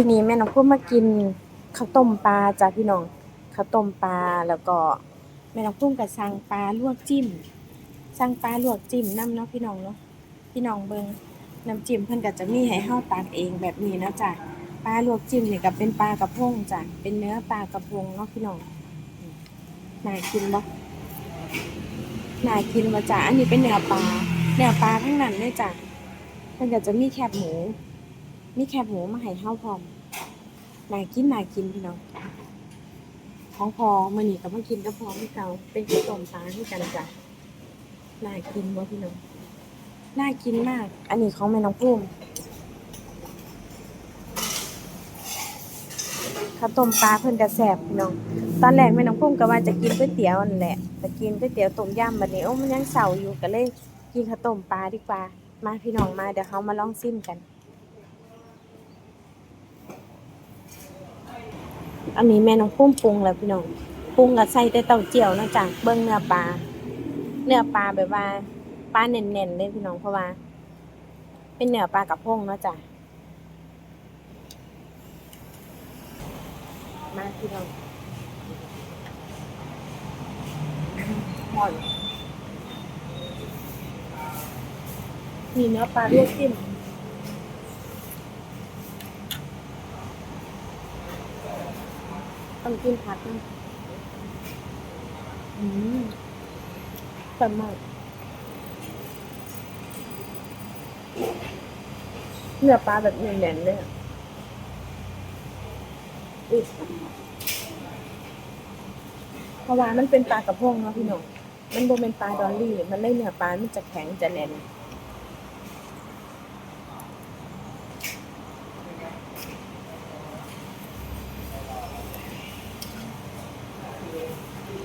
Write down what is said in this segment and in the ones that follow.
วันนี้แม่น้องพุ่มมากินข้าวต้มปลาจ้ะพี่น้องข้าวต้มปลาแล้วก็แม่น้องพุ่มก็สั่งปลาลวกจิ้มสั่งปลาลวกจิ้มนํเนาะพี่น้องเนาะพี่น้องเบิ่งน้ำจิ้มเพิ่นก็จะมีให้เฮาตักเองแบบนี้นะจ้ะปลาลวกจิ้มนี่ก็เป็นปลากระพงจ้ะเป็นเนื้อปลากระพงเนาะพี่น้องน่ากินบ่น่ากินบ่จ้ะอันนี้เป็นเนื้อปลาเนื้อปลาทั้งนั้นเลยจ้ะเพิ่นก็จะมีแคบหมู มีแคบหมูมาให้เฮาพร้อมน่ากินน่ากินพี่น้อง ของพอมื้อนี้ก็มากินกับพอพี่เกาเป็นข้าวต้มปลาคือกันจ้ะน่ากินบ่พี่น้อง น่ากินมาก อันนี้ของแม่น้องพุ่มข้าวต้มปลาเพิ่นก็แซ่บพี่น้อง ตอนแรกแม่น้องพุ่มก็ว่าจะกินก๋วยเตี๋ยวนั่นแหละจะกินก๋วยเตี๋ยวต้มยำบัดนี้โอ้มันยังเศร้าอยู่ก็เลยกินข้าวต้มปลาดีกว่า มาพี่น้องมาเดี๋ยวเฮามาลองซิมกัน อันนี้แม่น้องพุ่มปรุงแล้วพี่น้องปรุงกับใส่แต่เต้าเจี้ยวนะจ้ะเบิ่งเนื้อปลาเนื้อปลาแบบว่าปลาเน่นๆเลยพี่น้องเพราะว่า เป็นเนื้อปลากระพงนะจ้ะมาพี่น้องหอนมีเนื้อปลาลวกจิ้ม ต้องกินผัดนะอืมแต่มากเนื้อปลาแบบแน่นๆเลยอะเพราะว่ามันเป็นปลากระพงเนาะพี่น้อง มันโบเป็นปลาดอลลี่ มันเลยเนื้อปลา มันจะแข็งจะแน่น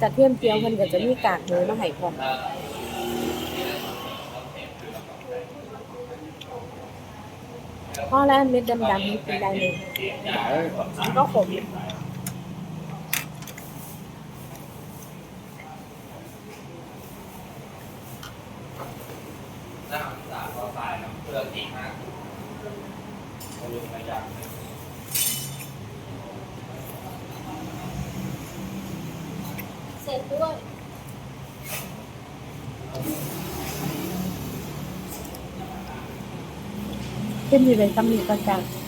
จะเทียมเจียวมันก็จะมีกากหมูมาให้พร้อมพ่อแล้วเม็ดดำๆนี่เป็นอะไรเลยมันก็ขมน้าสามก็ตายน้ำเปลือกอีกนะเขาลืมไปอย่างหนึ่ง เส ร็จด้วยขึ้นอยู่เป็นตำหนิประจักษ์